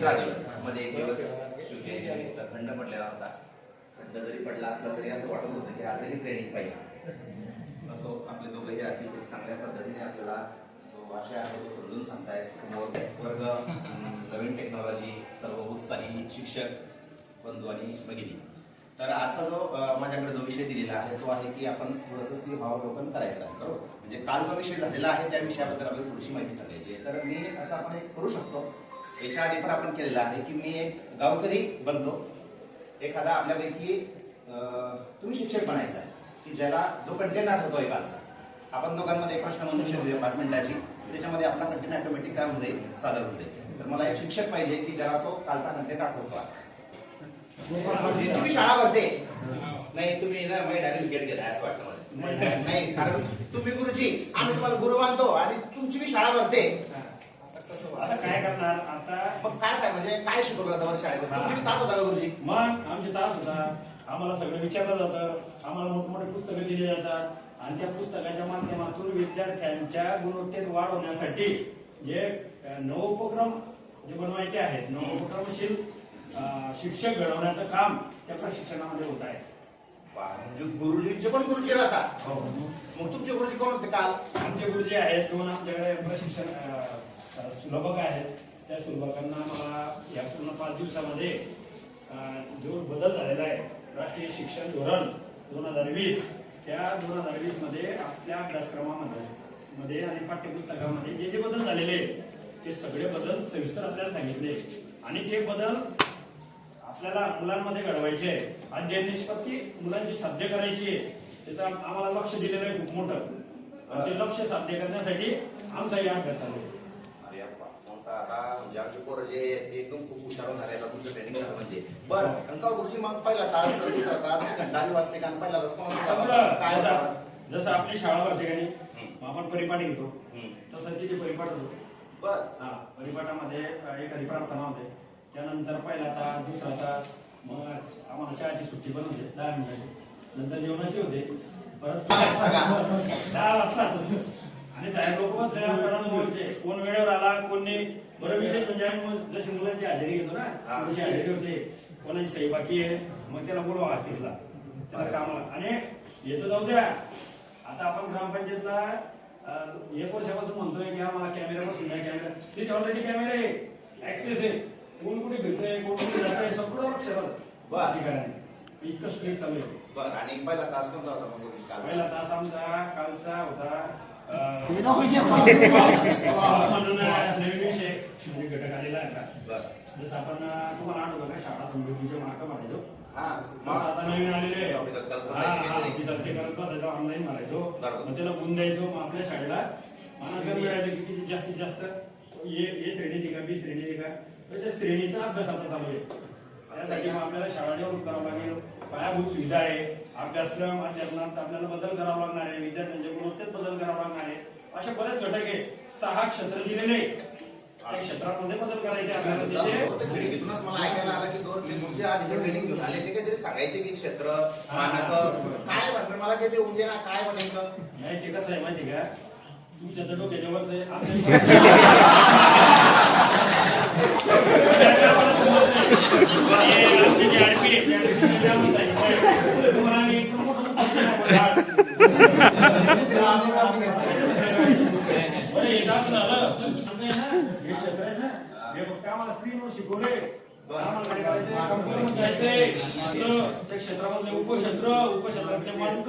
तिसरा दिवसमध्ये एक दिवस शूटिंग खंड पडलेला होता. खंड जरी पडला असला तरी असं वाटत होतं की आजही ट्रेनिंग पाहिजे. असो आपले दोघंही अति खूप चांगल्या पद्धतीने आपल्याला जो भाषा आहे तो समजून सांगतायत. समोर वर्ग नवीन टेक्नॉलॉजी सर्व उत्साही शिक्षक बंधू आणि भगिनी. तर आजचा जो माझ्याकडे जो विषय दिलेला आहे तो आहे की आपण थोडंसं सिंहावलोकन करायचं आहे बरोबर? म्हणजे काल जो विषय झालेला आहे त्या विषयाबद्दल आपल्याला थोडीशी माहिती सांगायची आहे. तर मी असं आपण एक करू शकतो याच्या आधी पण आपण केलेला आहे की मी एक गावकरी बनतो. एखादा आपल्यापैकी तुम्ही शिक्षक बनायचा की ज्याला जो कंटेंट आठवतो एकाचा. आपण दोघांमध्ये एक प्रश्न म्हणू शकूया पाच मिनिटाची. त्याच्यामध्ये आपला कंटेंट ऑटोमॅटिक काय होऊन जाईल? सादर होऊन जाईल. तर मला एक शिक्षक पाहिजे की ज्याला तो कालचा कंटेंट आठवतो म्हणजे तुम्ही शाळा भरते. नाही तुम्ही ना मी डायरेक्ट विकेट घेता असं वाटतं मला. नाही कारण तुम्ही गुरुजी आम्ही तुम्हाला गुरु मानतो आणि तुमची मी शाळा भरते आता कसं आता व्हायचं? काय करणार? आता मग काय काय म्हणजे काय शिकवलं जातं बरं शाळेमध्ये? तुमची तास होता का गुरुजी? मग आमचे तास होता. आम्हाला सगळं विचारलं जातं. आम्हाला मोठमोठे पुस्तकं दिली जातात. आणि त्या पुस्तकाच्या माध्यमातून विद्यार्थ्यांच्या गुणवत्तेत वाढ होण्यासाठी जे नवोपक्रम जे बनवायचे आहेत नवोपक्रमशील अ, शिक्षक घडवण्याचं काम त्या प्रशिक्षणामध्ये होत आहे. वा, म्हणजे गुरुजींचे पण गुरुजी राहतात. हो. मग तुमचे गुरुजी कोण होते काल? आमचे गुरुजी आहेत. दोन आमच्याकडे प्रशिक्षण अ, सुलभक आहेत. त्या सुलभकांना मला या पूर्ण पाच दिवसामध्ये जो बदल झालेला आहे राष्ट्रीय शिक्षण धोरण दोन हजार वीस त्या दोन हजार वीसमध्ये आपल्या अभ्यासक्रमामध्ये मध्ये आणि पाठ्यपुस्तकामध्ये जे जे बदल झालेले आहेत, ते सगळे बदल सविस्तर आपल्याला सांगितले. आणि ते बदल आपल्याला मुलांमध्ये घडवायचे आहे अध्ययन निष्पत्ती मुलांची साध्य करायची आहे त्याचं आम्हाला लक्ष दिलेलं आहे खूप मोठं. ते लक्ष साध्य करण्यासाठी आमचा या अभ्यास आहे. मग आता म्हणजे आमचे पोरं जे आहेत, ते एकदम खूप हुशार होणार आहेत. आता तुमचं ट्रेनिंग झालं म्हणजे. बरं आणि का गुरुजी मग पहिला तास दुसरा तास घंटाली वाजते का? आणि पहिला तास काय जसं आपली शाळा भरते का नाही हम्म. आपण परिपाठ घेतो. हम्म. तसं तिथे परिपाठ होतो? बर. हा परिपाठामध्ये अ, एखादी प्रार्थना होते. त्यानंतर पहिला तास दुसरा तास मग आम्हाला चहाची सुट्टी पण होते दहा मिनिटाची. नंतर जेवणाची होते. परत दहा वाजता? दहा वाजता. आणि साहेब लोक असताना बोलचे कोण वेळेवर आला कोण नाही बरं विशेष म्हणजे आम्ही मग जशी मुलांची हजेरी घेतो ना. तुझी हजेरी होते. कोणाची सही बाकी आहे? मग त्याला बोलवा ऑफिसला. त्याला कामाला. आणि येतो जाऊ द्या. आता आपण ग्रामपंचायतला एक वर्षापासून म्हणतोय की आम्हाला कॅमेरा बसून द्या कॅमेरा तिथे ऑलरेडी कॅमेरा आहे. ऍक्सेस आहे. कोण कुठे फिरतोय कोण कुठे जातोय सगळं लक्ष राहतं. बर. ठिकाणी इतकं स्ट्रिक्ट चालू आहे. बर. आणि पहिला तास कोणता होता मग काल पहिला तास आमचा कालचा होता. नवीन विषय म्हणजे घटक आलेला आहे का जसं आपण तुम्हाला आठवतं का शाळा समृद्धीचे मार्क मारायचो आता नवीन आलेले ऑनलाईन मारायचो मग त्याला गुण द्यायचो मग आपल्या शाळेला मानांकन मिळायचं की किती जास्तीत जास्त ए श्रेणी ठीक बी श्रेणी ठीक तसेच श्रेणीचा अभ्यास आता चालू आहे त्यासाठी मग आपल्याला शाळा डेव्हलप करावं लागेल पायाभूत सुविधा आहे अभ्यासक्रम अध्यापनात आपल्याला बदल करावा लागणार आहे विद्यार्थ्यांच्या गुणवत्तेत बदल करावा लागणार आहे. असे बरेच घटक आहे सहा क्षेत्र दिलेले. त्या क्षेत्रामध्ये बदल करायचे आपल्याला मला ऐकायला आलं की दोन जे आधीचे ट्रेनिंग घेऊन आले ते काहीतरी सांगायचे की क्षेत्र मानक काय म्हणणार मला काही ते उमते ना काय म्हणायचं? नाही ते कसं आहे माहिती का? तुमच्या तर डोक्याच्या वरच आहे आपल्या हे आमचे जे आडपी आहे, ते आडपी जे जाऊन जाईल. तुम्हाला आम्ही इतकं मोठं मोठं सांगणार. बरं, हे असं झालं. आमचं आहे ना, हे क्षेत्र आहे ना, हे फक्त आम्हाला स्क्रीनवर शिकवले आम्हाला काय करायचंय, कंप्युटरमध्ये जायचंय. आपलं त्या क्षेत्रामधले उपक्षेत्र उपक्षेत्रातले मग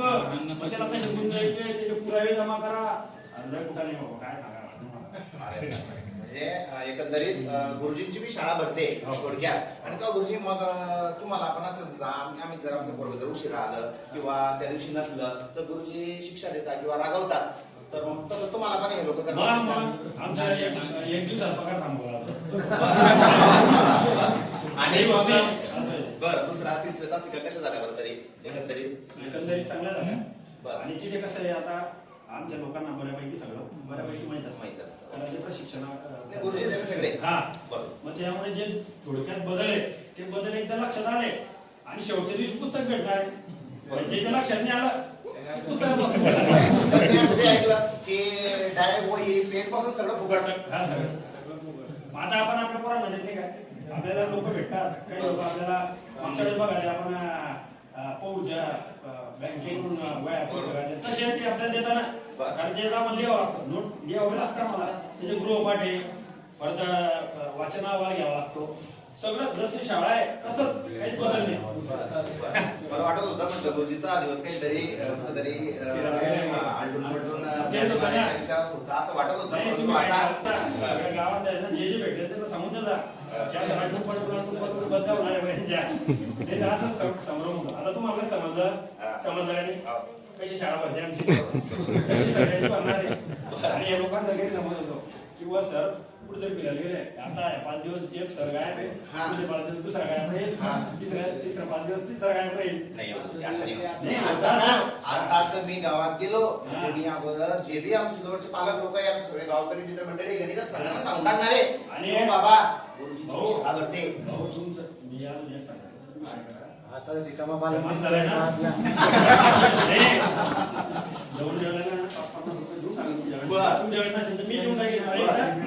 त्याला कसे गुण द्यायचे? त्याचे पुरावे जमा करा. लय काय सांगा म्हणजे एकंदरीत गुरुजींची मी शाळा भरते थोडक्यात. आणि का गुरुजी मग तुम्हाला आपण असं जा- आम्ही जर आमचं पोरग जर उशिरा आलं किंवा त्या दिवशी नसलं तर गुरुजी शिक्षा देतात किंवा रागवतात. तर मग तसं तुम्हाला पण हे लोक करतात. एक दिवसात पगार थांबवला मग. बरं दुसरा तिसरा तासिका कशा झाल्या बरं तरी? एकंदरीत? बरं. आणि तिथे कसं आहे आता आमच्या लोकांना बऱ्यापैकी सगळं बऱ्यापैकी माहीत असतं. माहीत असतं. त्याला जे प्रशिक्षण ते गुरुजी आहेत सगळे. हा. मग त्यामुळे जे थोडक्यात बदल आहे ते बदल एकदा लक्षात आले. आणि शेवटच्या दिवशी पुस्तक भेटणार आहे. जे जे लक्षात नाही आलं पुस्तक पुस्तक भेटणार. तर मी असं ते ऐकलं की डायरेक्ट वही पेन पासून सगळं फुकट हा, सगळं- बरोबर. आता आपण आपल्या पोरांना देत नाही का? आपल्याला लोक भेटतात. काही लोक आपल्याला मागच्या वेळेस बघा आपण पौजा बँकेकडून वया. तसे ते आपल्याला देताना कारण त्याला आपण लिहावं लागतं. नोट लिहावं लागतं मला त्याचे गृहपाठ आहे. परत वाचनावर घ्यावा लागतो. सगळं जसं शाळा आहे तसंच काहीच बदल नाही. मला वाटत होतं म्हटलं हा दिवस काहीतरी कुठेतरी आलटून पलटून होता असं वाटत होतं परंतु आता गावात आहे ना, जे जे भेटले ते सांगून द्या त्या तू परत बदलावणार आहे सम- संभ्रम होतो. आता तुम्हाला समजलं? समजलं नाही कशी शाळा भरते आमची? कशी सगळ्यांची आणि या लोकांना काही समज होतो किंवा सर कुठेतरी फिरायला गेले आता आहे, पाच दिवस एक सर गायब आहे हा. पुढचे पाच दिवस दुसरा गायब हा. राहील तिसऱ्या तिसरा पाच दिवस तिसरा गायब राहील नाही आता नाही. नाही, आता आता ना आता असं मी गावात गेलो. म्हणजे मी अगोदर जे बी आमच्या जवळचे पालक लोक आहे सगळे गावकरी मित्र मंडळी घरी सगळ्यांना सांगतात ना रे आणि- हो बाबा. शाळा भरते भाऊ तुमचं मी अजून एक असा रिकामा बाल माणूस झालाय ना? जेवण जेवलं ना? पप्पांना फक्त देऊ सांगितलं जेवण. बरं. तू जेवण नसेल तर मी देऊन टाकेन. बरं.